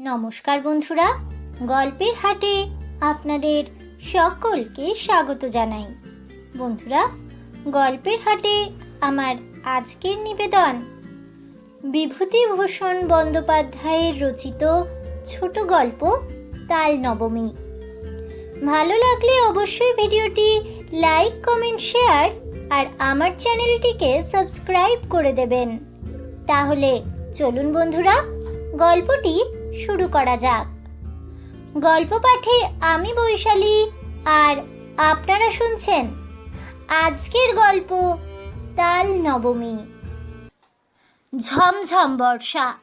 নমস্কার বন্ধুরা, গল্পের হাটে আপনাদের সকলকে স্বাগত জানাই। বন্ধুরা, গল্পের হাটে আমার আজকের নিবেদন, বিভূতিভূষণ বন্দ্যোপাধ্যায়ের রচিত ছোট গল্প তাল নবমী ভালো লাগলে অবশ্যই ভিডিওটি লাইক, কমেন্ট, শেয়ার আর আমার চ্যানেলটিকে সাবস্ক্রাইব করে দেবেন। তাহলে চলুন বন্ধুরা, গল্পটি শুরু করা যাক। গল্প পাঠে আমি বৈশালী, আর আপনারা শুনছেন আজকের গল্প তাল নবমী। ঝমঝম বর্ষা,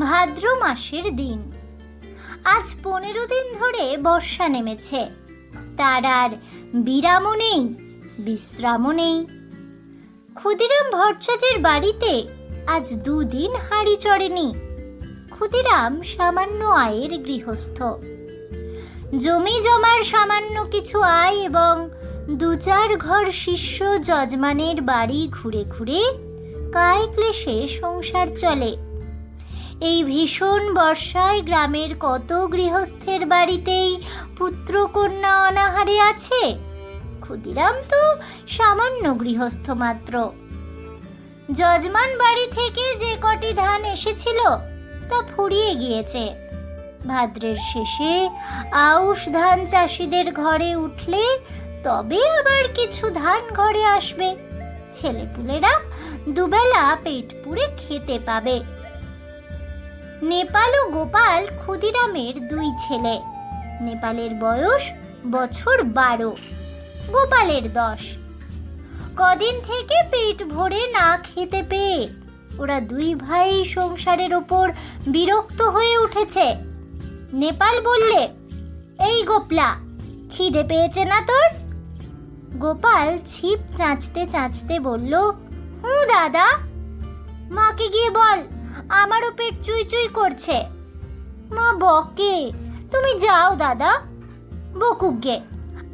ভাদ্র মাসের দিন। আজ পনেরো দিন ধরে বর্ষা নেমেছে। তার আর বিরামও নেই, বিশ্রামও নেই। ক্ষুদিরাম ভট্টাচার্যের বাড়িতে আজ দুদিন হাঁড়ি চড়েনি। ক্ষুদিরাম সামান্য আয়ের গৃহস্থ। জমি জমার সামান্য কিছু আয় এবং দু চার ঘর শিষ্য যজমানের বাড়ি ঘুরে ঘুরে কায় ক্লেশে সংসার চলে। এই ভীষণ বর্ষায় গ্রামের কত গৃহস্থের বাড়িতেই পুত্রকন্যা অনাহারে আছে? ক্ষুদিরাম তো সামান্য গৃহস্থ মাত্র। যজমান বাড়ি থেকে যে কটি ধান এসেছিল তা ফুরিয়ে গিয়েছে। ভাদ্রের শেষে আউশ ধান চাষিদের ঘরে উঠলে তবে আবার কিছু ধান ঘরে আসবে। ছেলেপুলেরা দুবেলা পেট পুড়ে খেতে পাবে। নেপাল ও গোপাল ক্ষুদিরামের দুই ছেলে। নেপালের বয়স বছর বারো, গোপালের দশ। কদিন থেকে পেট ভরে না খেতে পেয়ে ওরা দুই ভাই সংসারের ওপর বিরক্ত হয়ে উঠেছে। নেপাল বললে, এই গোপলা, খিদে পেয়েছে না তোর? গোপাল ছিপ চাঁচতে চাঁচতে বলল, হুঁ দাদা, মাকে গিয়ে বল, আমারও পেট চুই চুই করছে। মা বকে, তুমি যাও দাদা, বকুক গে,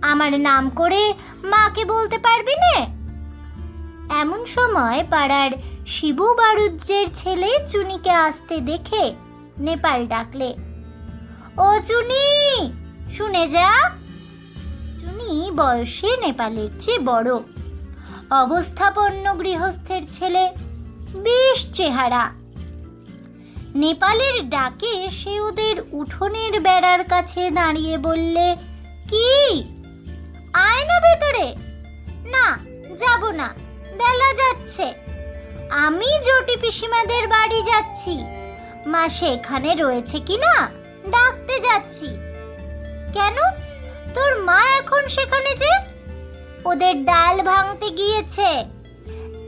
আমার নাম করে মাকে বলতে পারবি না? এমন সময় পাড়ার শিবু বারুজ্যের ছেলে চুনিকে আসতে দেখে নেপাল ডাকলে, ও চুনি, শুনে যা। চুনি বয়সে নেপালের চেয়ে বড়। অবস্থাপন্ন গৃহস্থের ছেলে, বেশ চেহারা। নেপালের ডাকে সে ওদের উঠোনের বেড়ার কাছে দাঁড়িয়ে বললে, কি? আয় না ভেতরে। না, যাব না। বেলা যাচ্ছে। আমি জটি পিসিমাদের বাড়ি যাচ্ছি। মা সেখানে রয়েছে কি না, ডাকতে যাচ্ছি। কেন? তোর মা এখন সেখানে যে? ওদের ডাল ভাঙতে গিয়েছে।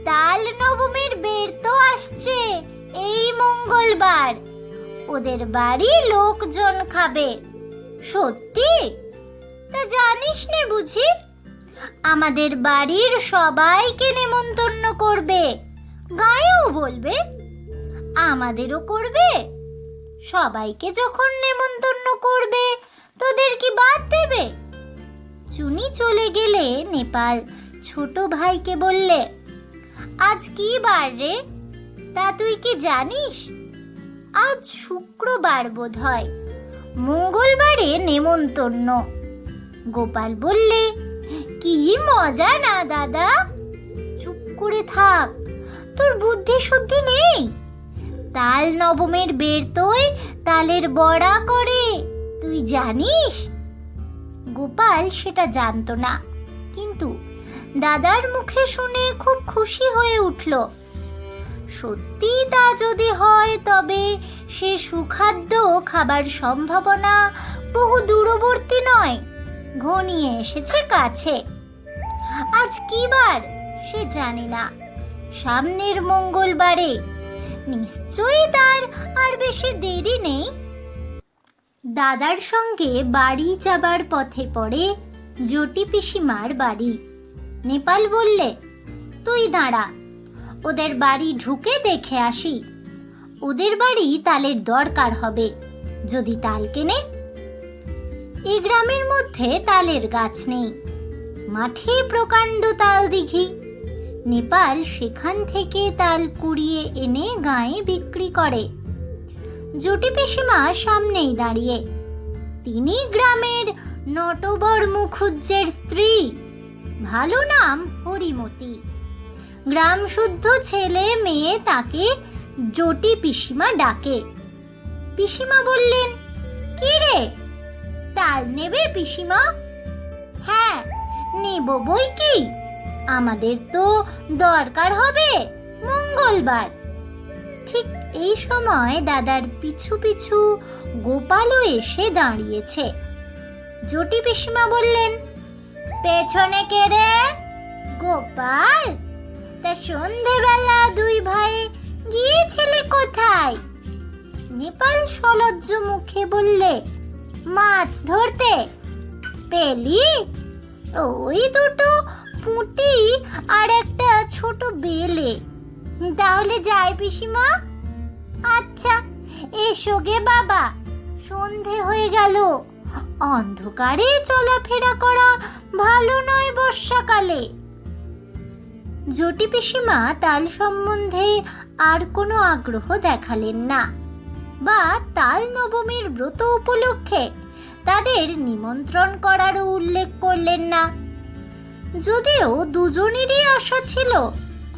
তাল নবমীর বের তো আসছে, এই মঙ্গলবার। ওদের বাড়ি লোকজন খাবে। সত্যি? তা জানিস নে বুঝি? আমাদের বাড়ির সবাইকে নেমন্তন্ন করবে। গায়েও বলবে, আমাদেরও করবে। সবাইকে যখন নেমন্তন্ন করবে, তোদের কি বাদ দেবে? চুনি চলে গেলে নেপাল ছোট ভাইকে বললে, আজ কি বার রে? তা তুই কি জানিস? আজ শুক্রবার বোধ হয় মঙ্গলবারে নেমন্তন্ন। গোপাল বললে কি মজা না, দাদা? চুপ করে থাক, তোর বুদ্ধি শুদ্ধি নেই। তাল নবমের বের তোয় তালের বড়া করে। তুই জানিস? গোপাল সেটা জানতো না। কিন্তু দাদার মুখে শুনে খুব খুশি হয়ে উঠল। সত্যি তা যদি হয়, তবে সে সুখাদ্য খাবার সম্ভাবনা বহু দূরবর্তী নয়। ঘনিয়ে এসেছে কাছে। আজ কি বার সে জানি না। সামনের মঙ্গলবারে নিশ্চয়ই তার আর বেশি দেরি নেই। দাদার সঙ্গে বাড়ি যাবার পথে পড়ে জটি পিসিমার বাড়ি। নেপাল বললে, তুই দাঁড়া, ওদের বাড়ি ঢুকে দেখে আসি। ওদের বাড়ি তালের দরকার হবে। যদি তাল কেনে এই গ্রামের মধ্যে তালের গাছ নেই। মাঠে প্রকাণ্ড তাল দিঘি। নেপাল সেখান থেকে তাল কুড়িয়ে এনে গায়ে বিক্রি করে। জটি পিসিমা সামনেই দাঁড়িয়ে। তিনি গ্রামের নটবর মুখুজ্জের স্ত্রী। ভালো নাম হরিমতি। গ্রাম শুদ্ধ ছেলে মেয়ে তাকে জটি পিসিমা ডাকে। পিসিমা বললেন, কি রে তাল নেবে পিসিমা? হ্যাঁ নেব বই কি? আমাদের তো দরকার হবে মঙ্গলবার। ঠিক এই সময় দাদার পিছু পিছু গোপালও এসে দাঁড়িয়েছে। জটি পিসিমা বললেন, পেছনে কে রে? গোপাল? তা সন্ধেবেলা দুই ভাই গিয়েছিলে কোথায়? নেপাল সলজ্জ মুখে বললে মাছ ধরতে। পেলি? ওই দুটো পুঁটি আর একটা ছোট বেলে। তাহলে যাই পিসিমা। আচ্ছা এসো গে বাবা। সন্ধে হয়ে গেল। অন্ধকারে চলাফেরা করা ভালো নয় বর্ষাকালে। জটি পিসিমা তাল সম্বন্ধে আর কোনো আগ্রহ দেখালেন না। বা তাল নবমীর ব্রত উপলক্ষে তাদের নিমন্ত্রণ করারও উল্লেখ করলেন না। যদিও দুজনেরই আশা ছিল,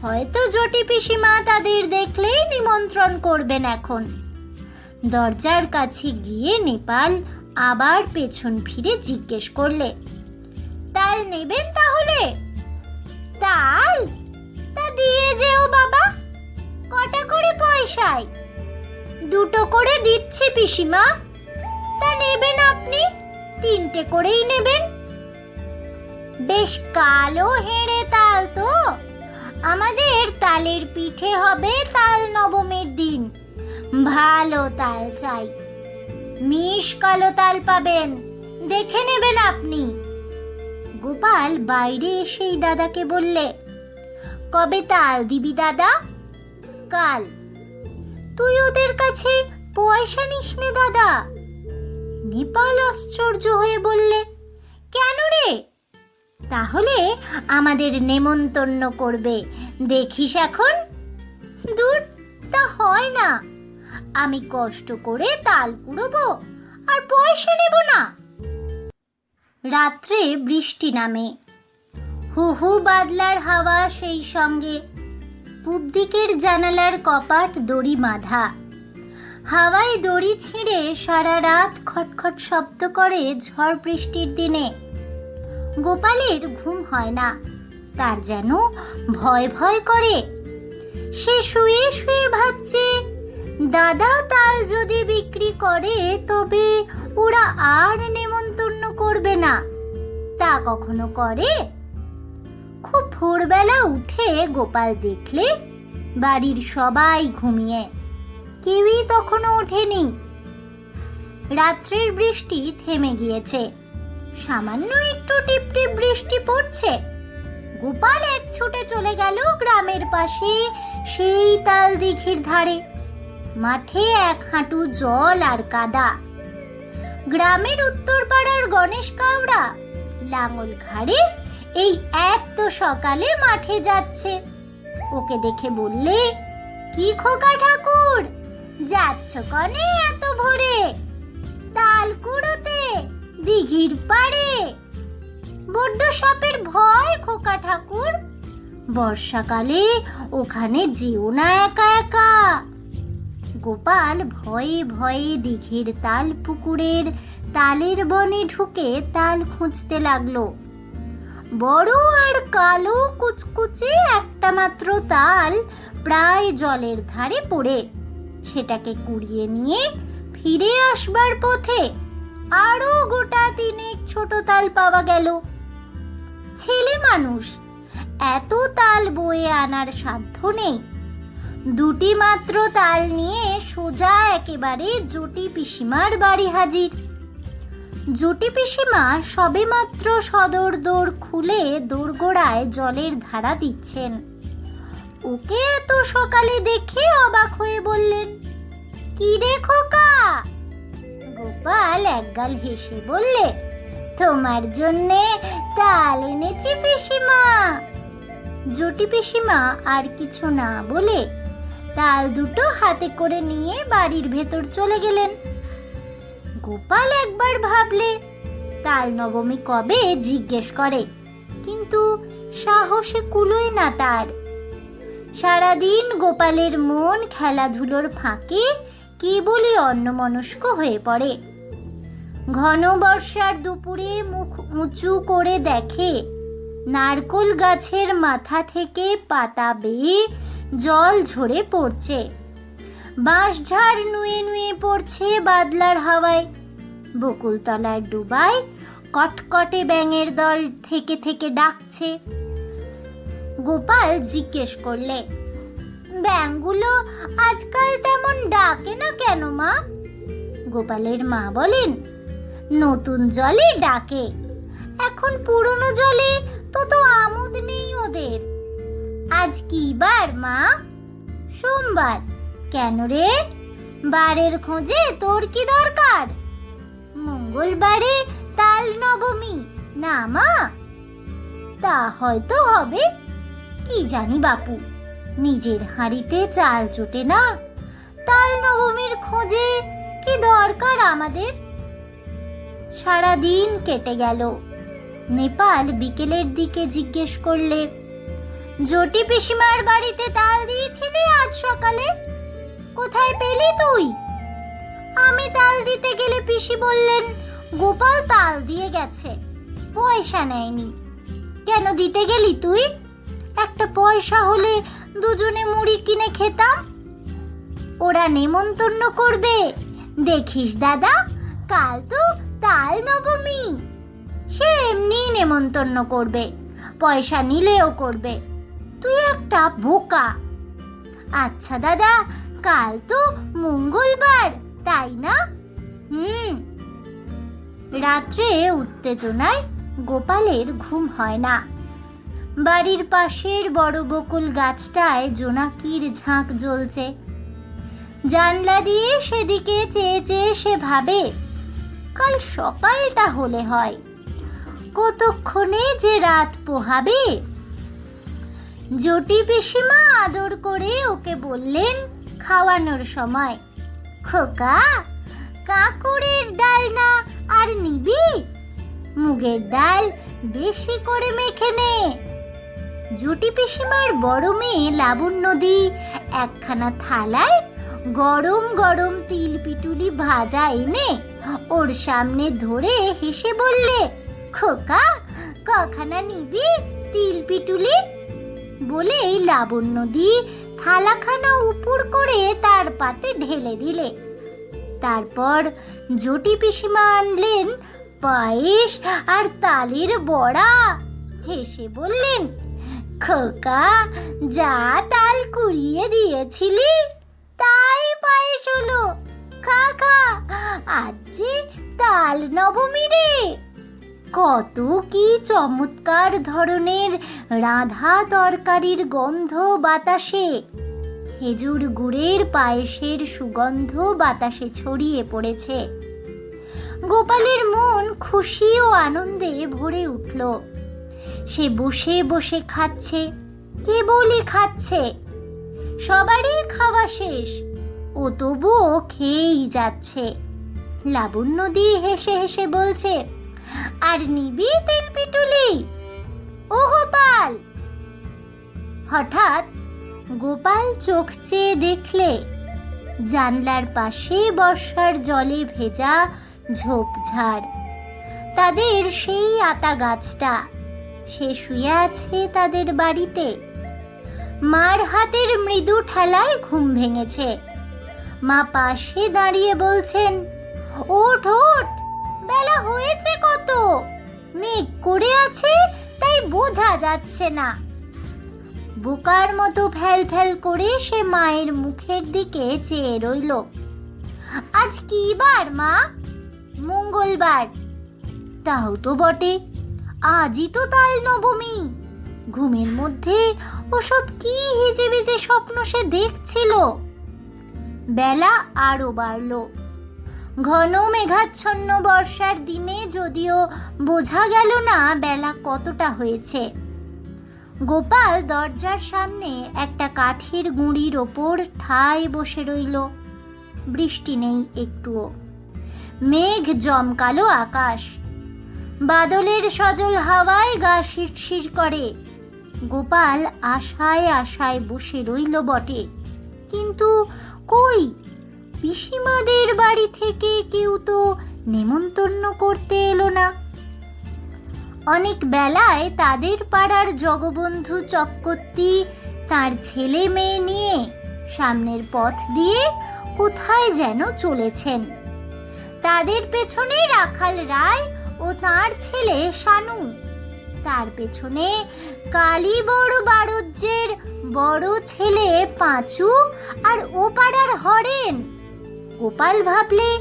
হয়তো জটি পিসিমা তাদের দেখলেই নিমন্ত্রণ করবেন এখন। দরজার কাছে গিয়ে নেপাল আবার পেছন ফিরে জিজ্ঞেস করলে, তাল নেবেন তাহলে? তাল? তা দিয়ে যেও বাবা, কটা করে পয়সায়? দুটো করে দিচ্ছি, পিসিমা। তা নেবেন আপনি? তিনটে করেই নেবেন। বেশ কালো হেড়ে তাল তো। আমাদের তালের পিঠে হবে তাল নবমীর দিন। ভালো তাল চাই। মিশ কালো তাল পাবেন। দেখে নেবেন আপনি। গোপাল বাইরে এসেই দাদাকে বললে, কবে তাল দিবি দাদা? কাল। তুই ওদের কাছে পয়সা নিস নে, দাদা। নেপাল আশ্চর্য হয়ে বললে, কেন রে? তাহলে আমাদের নেমন্তন্ন করবে। দেখিস এখন? দূর, তা হয় না। আমি কষ্ট করে তাল কুড়োবো আর পয়সা নেব না। রাত্রে বৃষ্টি নামে। হু হু বাদলার হাওয়া সেই সঙ্গে পূব দিকের জানালার কপাট দড়ি বাঁধা। হাওয়ায় দড়ি ছিঁড়ে সারা রাত খটখট শব্দ করে ঝড় বৃষ্টির দিনে। গোপালের ঘুম হয় না, তার যেন ভয় ভয় করে। সে শুয়ে শুয়ে ভাবছে, দাদা তাল যদি বিক্রি করে, তবে ওরা আর নেমন্তন্ন করবে না। তা কখনো করে? ভোরবেলা উঠে গোপাল দেখলে বাড়ির সবাই ঘুমিয়ে। কেউই তখনও ওঠেনি। রাত্রের বৃষ্টি থেমে গিয়েছে। সামান্য একটু টিপটিপ বৃষ্টি পড়ছে। গোপাল এক ছুটে চলে গেল গ্রামের পাশে সেই তাল দিঘির ধারে। মাঠে এক হাঁটু জল আর কাদা। গ্রামের উত্তর পাড়ার গণেশ কাউড়া লাঙল ঘাড়ে এই সকালে মাঠে যাচ্ছে। ওকে দেখে বললে, কি খোকা ঠাকুর, যাচ্ছ কনে এত ভোরে? তাল কুড়োতে, দিঘির পাড়ে? বড্ড সাপের ভয় খোকা ঠাকুর। বর্ষাকালে ওখানে যেও না একা একা। গোপাল ভয়ে ভয়ে দিঘির তাল পুকুরের তালের বনে ঢুকে তাল খুঁজতে লাগল। বড় আর কালো কুচকুচে একটা মাত্র তাল প্রায় জলের ধারে পড়ে। সেটাকে কুড়িয়ে নিয়ে ফিরে আসবার পথে আরও গোটা তিনেক ছোট তাল পাওয়া গেল। ছেলে মানুষ, এত তাল বয়ে আনার সাধ্য নেই। দুটি মাত্র তাল নিয়ে সোজা একেবারে জটি পিসিমার বাড়ি হাজির। জটি পিসিমা সবেমাত্র সদর দৌড় খুলে দোরগোড়ায় জলের ধারা দিচ্ছেন। ওকে এত সকালে দেখে অবাক হয়ে বললেন, কি রে খোকা? গোপাল একগাল হেসে বললে, তোমার জন্যে তাল এনেছি পিসিমা। জটি পিসিমা আর কিছু না বলে তাল দুটো হাতে করে নিয়ে বাড়ির ভেতর চলে গেলেন। গোপাল একবার ভাবলে, তাল নবমী কবে জিজ্ঞেস করে? কিন্তু সাহসে কুলোয় না তার। সারাদিন গোপালের মন খেলাধুলোর ফাঁকে কেবলই অন্যমনস্ক হয়ে পড়ে। ঘন বর্ষার দুপুরে মুখ উঁচু করে দেখে, নারকোল গাছের মাথা থেকে পাতা বেয়ে জল ঝরে পড়ছে। বাঁশঝাড় নুয়ে নুয়ে পড়ছে বাদলার হাওয়ায়। বকুলতলার ডুবায় কটকটে ব্যাঙের দল থেকে থেকে ডাকছে। গোপাল জিজ্ঞেস করলে, ব্যাঙগুলো আজকাল তেমন ডাকে না কেন মা? গোপালের মা বলেন, নতুন জলে ডাকে। এখন পুরনো জলে তো তো আমোদ নেই ওদের। আজ কি বার মা? সোমবার। কেন রে? বারের খোঁজে তোর কি দরকার? মঙ্গলবারে তাল নবমী, না মা? তা হয়তো হবে। কি জানি বাপু, নিজের হাঁড়িতে চাল চোটে না? তাল নবমীর খোঁজে কি দরকার আমাদের? সারা দিন কেটে গেল। নেপাল বিকেলের দিকে জিজ্ঞেস করলে, জটি পিসিমার বাড়িতে তাল দিয়েছিলি আজ সকালে? কোথায় পেলি তুই? আমি তাল দিতে গেলে পিসি বললেন, গোপাল তাল দিয়ে গেছে, পয়সা নেয়নি। কেন দিতে গেলি তুই? একটা পয়সা হলে দুজনে মুড়ি কিনে খেতাম। ওরা নেমন্তন্ন করবে। দেখিস দাদা, কাল তো তাল নবমী। সে এমনি নেমন্তন্ন করবে, পয়সা নিলেও করবে। তুই একটা বোকা। আচ্ছা দাদা কাল তো মঙ্গলবার, তাই না? হুম। রাত্রে উত্তেজনায় গোপালের ঘুম হয় না। বাড়ির পাশের বড় বকুল গাছটায় জোনাকির ঝাঁক জ্বলছে। জানলা দিয়ে সেদিকে চেয়ে চেয়ে সে ভাবে, কাল সকালটা হলে হয়। কতক্ষণে যে রাত পোহাবে? জটি পিসিমা আদর করে ওকে বললেন খাওয়ানোর সময়। খোকা কাকুরের ডাল না আর নিবি? মুগের ডাল বেশি করে মেখে নে। জুটি পিসিমার বড় মেয়ে লাবণ্য দি একখানা থালায় গরম গরম তিল পিটুলি ভাজা এনে ওর সামনে ধরে হেসে বললে, খোকা, কখানা নিবি তিল পিটুলি? বলে এই লাবণ্য দি থালাখানা উপর করে তার পাতে ঢেলে দিলে। তারপর জটি পিসিমা আনলেন পায়েস আর তালির বড়া। হেসে বললেন, খোকা, যা তাল কুড়িয়ে দিয়েছিলি, তাই পায়েস হলো। খা খা, আজ যে তাল নবমী রে। কত কি চমৎকার ধরনের রাধা তরকারির গন্ধ বাতাসে। খেজুর গুড়ের পায়েসের সুগন্ধ বাতাসে ছড়িয়ে পড়েছে। গোপালের মন খুশি ও আনন্দে ভরে উঠল। সে বসে বসে খাচ্ছে, কেবলই খাচ্ছে। সবারই খাওয়া শেষ, ও তবুও খেয়েই যাচ্ছে। লাবণ্য দিয়ে হেসে হেসে বলছে, আর নিবি তেল পিটুলি? ও গোপাল! হঠাৎ গোপাল চোখ চেয়ে দেখলে, জানলার পাশে বর্ষার জলে ভেজা ঝোপঝাড়। তাদের সেই আতা গাছটা, সে শুয়ে আছে তাদের বাড়িতে। মার হাতের মৃদু ঠেলায় ঘুম ভেঙেছে। মা পাশে দাঁড়িয়ে বলছেন, ওঠ ওঠ, বেলা হয়েছে কত। মেঘ করে আছে, তাই বোঝা যাচ্ছে না। বোকার মতো ফ্যাল ফ্যাল করে সে মায়ের মুখের দিকে চেয়ে রইল। আজ কি বার, মা? মঙ্গলবার। তাও তো বটে। আজই তো তাল নবমী। ঘুমের মধ্যে ওসব কি হেজে বেজে স্বপ্ন সে দেখছিল? বেলা আরও বাড়ল। ঘন মেঘাচ্ছন্ন বর্ষার দিনে যদিও বোঝা গেল না বেলা কতটা হয়েছে। গোপাল দরজার সামনে একটা কাঠের গুঁড়ির ওপর ঠায় বসে রইল। বৃষ্টি নেই একটুও। মেঘ জমকালো আকাশ। বাদলের সজল হাওয়ায় গা শিরশির করে। গোপাল আশায় আশায় বসে রইল বটে। কিন্তু কই? পিসিমাদের বাড়ি থেকে কেউ তো নেমন্তন্ন করতে এলো না। অনেক বেলায় তাদের পাড়ার জগবন্ধু চক্রবর্তী তার ছেলে মেয়ে নিয়ে সামনের পথ দিয়ে কোথায় যেন চলেছেন। তাদের পেছনে রাখাল রায় ও তার ছেলে শানু। তার পেছনে কালী বড় বারজ্যের বড় ছেলে পাঁচু আর ও পাড়ার হরেন। গোপাল ভাবলে,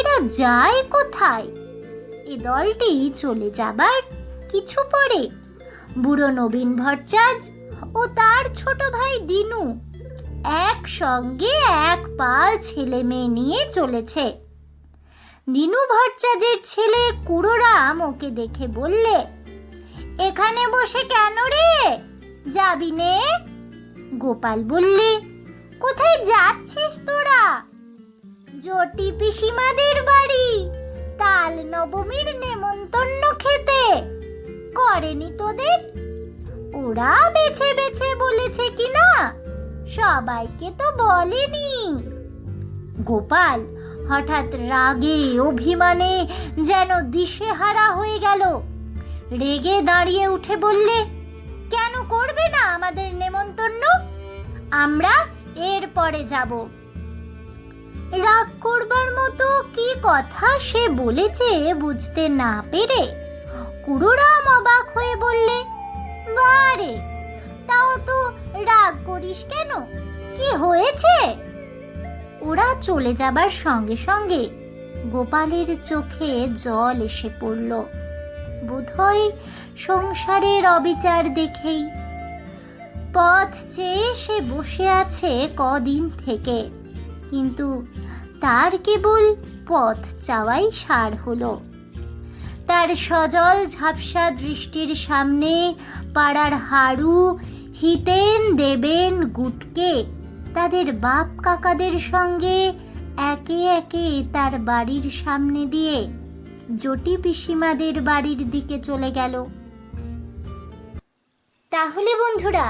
এরা যায় কোথায়? এ দলটি চলে যাবার কিছু পরে। বুড়ো নবীন ভট্টাচ ও তার ছোট ভাই দিনু একসঙ্গে এক পাল ছেলে মেয়ে নিয়ে চলেছে। দিনু ভট্টাচের ছেলে কুড়োরাম ওকে দেখে বললে, এখানে বসে কেন রে? যাবি নে? গোপাল বললে, কোথায় যাচ্ছিস তোরা? জটি পিসিমাদের বাড়ি। তাল নবমীর নেমন্তন্ন খেতে। করেনি তোদের? ওরা বেছে বেছে বলেছে কি না সবাইকে তো বলেনি। গোপাল হঠাৎ রাগে অভিমানে যেন দিশেহারা হয়ে গেল। রেগে দাঁড়িয়ে উঠে বললে, কেন করবে না আমাদের নেমন্তন্ন? আমরা এর পরে যাব। রাগ করবার মতো কি কথা সে বলেছে বুঝতে না পেরে কুড়োরাম অবাক হয়ে বললে, বারে, তাও তো রাগ করিস কেন? কি হয়েছে? ওরা চলে যাবার সঙ্গে সঙ্গে গোপালের চোখে জল এসে পড়ল। বোধহয় সংসারের অবিচার দেখেই। পথ চেয়ে সে বসে আছে কদিন থেকে। কিন্তু তার কেবল পথ চাওয়াই সার হলো। তার সজল ঝাপসা দৃষ্টির সামনে পাড়ার হাড়ু হিতেন দেবেন গুটকে। তাদের বাপ কাকাদের সঙ্গে একে একে তার বাড়ির সামনে দিয়ে জটি পিসিমাদের বাড়ির দিকে চলে গেল। তাহলে বন্ধুরা,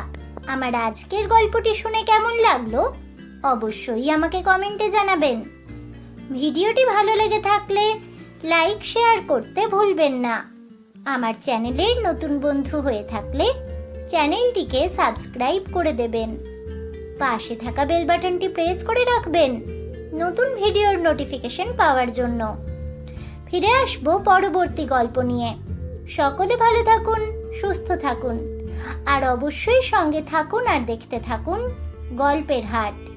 আমার আজকের গল্পটি শুনে কেমন লাগল? অবশ্যই আমাকে কমেন্টে জানাবেন। ভিডিওটি ভালো লেগে থাকলে লাইক, শেয়ার করতে ভুলবেন না। আমার চ্যানেলের নতুন বন্ধু হয়ে থাকলে চ্যানেলটিকে সাবস্ক্রাইব করে দেবেন। পাশে থাকা বেল বাটনটি প্রেস করে রাখবেন নতুন ভিডিওর নোটিফিকেশন পাওয়ার জন্য। ফিরে আসব পরবর্তী গল্প নিয়ে। সকলে ভালো থাকুন, সুস্থ থাকুন, আর অবশ্যই সঙ্গে থাকুন আর দেখতে থাকুন গল্পের হাট।